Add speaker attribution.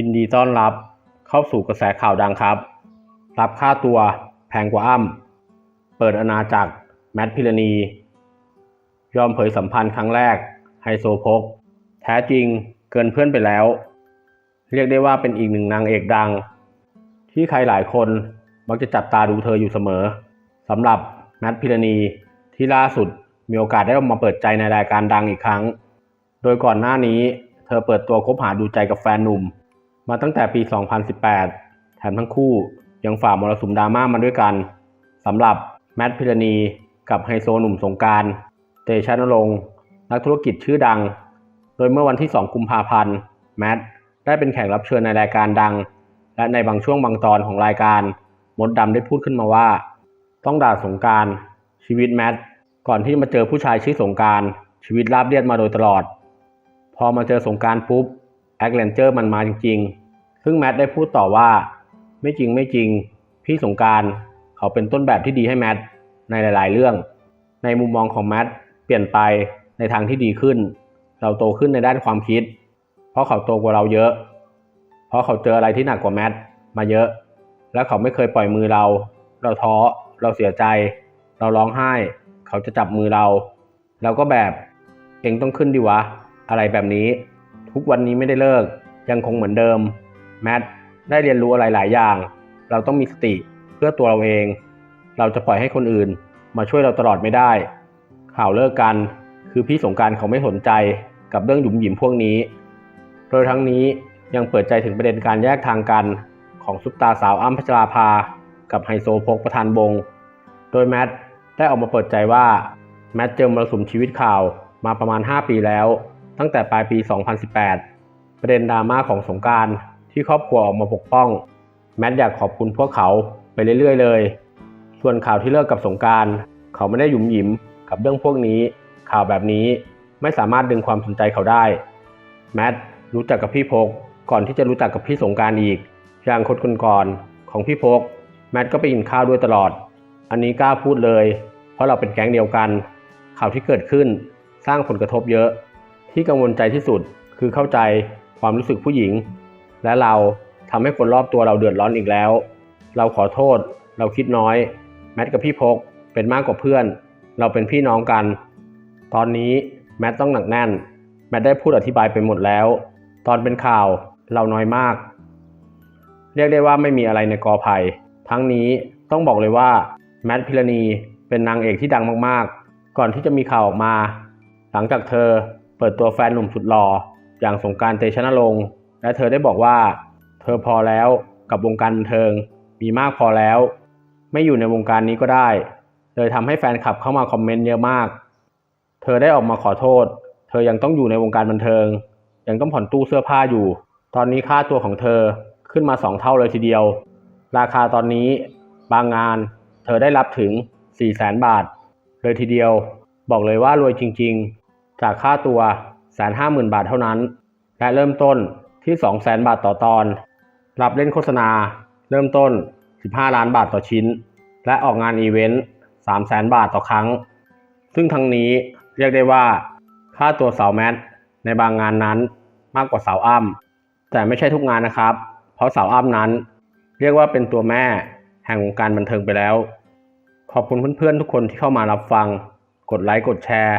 Speaker 1: ยินดีต้อนรับเข้าสู่กระแสข่าวดังครับ รับค่าตัวแพงกว่าอ้ำเปิดอาณาจักรแมทพิรณี ยอมเผยสัมพันธ์ครั้งแรก ไฮโซโพก แท้จริงเกินเพื่อนไปแล้ว เรียกได้ว่าเป็นอีกหนึ่งนางเอกดัง ที่ใครหลายคนมักจะจับตาดูเธออยู่เสมอสำหรับแมทพิรณีที่ล่าสุดมีโอกาสได้ออกมาเปิดใจในรายการดังอีกครั้ง โดยก่อนหน้านี้เธอเปิดตัวคบหาดูใจกับแฟนหนุ่ม มาตั้งแต่ปี 2018 แถมทั้งคู่ยังฝ่ามรสุมดราม่ามาด้วยกันสำหรับแมทพิรณีกับไฮโซหนุ่มสงการเตชะนรงค์นักธุรกิจชื่อดัง โดยเมื่อวันที่ 2 กุมภาพันธ์ แมทได้เป็นแขกรับเชิญในรายการดัง และในบางช่วงบางตอนของรายการมดดำได้พูดขึ้นมาว่า ต้องด่าสงการชีวิตแมทก่อนที่มาเจอผู้ชายชื่อสงการชีวิตราบเรียบมาโดยตลอด พอมาเจอสงการปุ๊บ แอคเลนเจอร์มันมาจริงๆ ซึ่งแมทได้พูดต่อว่า ไม่จริงไม่จริง พี่สงการเขาเป็นต้นแบบที่ดีให้แมทในหลาย ๆ เรื่อง ในมุมมองของแมทเปลี่ยนไปในทางที่ดีขึ้น เราโตขึ้นในด้านความคิด เพราะเขาโตกว่าเราเยอะ เพราะเขาเจออะไรที่หนักกว่าแมทมาเยอะ แล้วเขาไม่เคยปล่อยมือเรา เราท้อ เราเสียใจ เราร้องไห้ เขาจะจับมือเรา เราก็แบบเองต้องขึ้นดิวะ อะไรแบบนี้ ทุกวันนี้ไม่ได้เลิก ยังคงเหมือนเดิม แมทได้เรียนรู้อะไรหลายอย่าง เราต้องมีสติเพื่อตัวเราเอง เราจะปล่อยให้คนอื่น มาช่วยเราตลอดไม่ได้ ข่าวเลิกกัน คือพี่สงการเขาไม่สนใจกับเรื่องหยุมหยิมพวกนี้ โดยทั้งนี้ยังเปิดใจถึงประเด็นการแยกทางกันของซุปตาสาวอ้ำพัชราภา กับไฮโซโพกประธานบง โดยแมทได้ออกมาเปิดใจว่าแมทเจอมรสุมชีวิตข่าวมาประมาณ 5 ปีแล้ว ตั้งแต่ปลายปี 2018 ประเด็นดราม่าของสงการที่ครอบครัวออกมาปกป้อง แมทอยากขอบคุณพวกเขาไปเรื่อยๆเลย ส่วนข่าวที่เลิกกับสงการเขาไม่ได้หยุมหยิมกับเรื่องพวกนี้ ข่าวแบบนี้ไม่สามารถดึงความสนใจเขาได้ แมทรู้จักกับพี่พกก่อนที่จะรู้จักกับพี่สงการอีก อย่างคนก่อนๆของพี่พกแมทก็ไปกินข้าวด้วยตลอด อันนี้กล้าพูดเลย เพราะเราเป็นแก๊งเดียวกัน ข่าวที่เกิดขึ้นสร้างผลกระทบเยอะ ที่กังวลใจที่สุดคือเข้าใจความรู้สึกผู้หญิง และเราทำให้คนรอบตัวเราเดือดร้อนอีกแล้ว เราขอโทษ เราคิดน้อย แมทกับพี่พกเป็นมากกว่าเพื่อน เราเป็นพี่น้องกัน ตอนนี้แมทต้องหนักแน่น แมทได้พูดอธิบายไปหมดแล้ว ตอนเป็นข่าวเราน้อยมาก เรียกได้ว่าไม่มีอะไรในกอไผ่ทั้งนี้ต้องบอกเลยว่าแมทพิรณีเป็นนางเอกที่ดังมากๆ ก่อนที่จะมีข่าวออกมา หลังจากเธอ เปิดตัวแฟนหนุ่มสุดหล่ออย่างสงการเตชะนรงค์และเธอได้บอกว่า เธอพอแล้วกับวงการบันเทิงมีมากพอแล้ว ไม่อยู่ในวงการนี้ก็ได้ เลยทำให้แฟนคลับเข้ามาคอมเมนต์เยอะมาก เธอได้ออกมาขอโทษ เธอยังต้องอยู่ในวงการบันเทิง ยังต้องผ่อนตู้เสื้อผ้าอยู่ ตอนนี้ค่าตัวของเธอขึ้นมาสองเท่าเลยทีเดียว ราคาตอนนี้บางงาน เธอได้รับถึง4 0 0แสนบาท เลยทีเดียว บอกเลยว่ารวยจริง ๆ จากค่าตัวแสนห้าหมื่นบาทเท่านั้น และเริ่มต้นที่2 0 0แสนบาทต่อตอน รับเล่นโฆษณา เริ่มต้น 15 ล้านบาทต่อชิ้น และออกงานอีเวนต์3 0 0แสนบาทต่อครั้ง ซึ่งทั้งนี้เรียกได้ว่า ค่าตัวสาวแมทในบางงานนั้นมากกว่าสาวอ้ำแต่ไม่ใช่ทุกงานนะครับ เพราะสาวอ้ำนั้น เรียกว่าเป็นตัวแม่แห่งวงการบันเทิงไปแล้ว ขอบคุณเพื่อนๆทุกคนที่เข้ามารับฟัง กดไลค์กดแชร์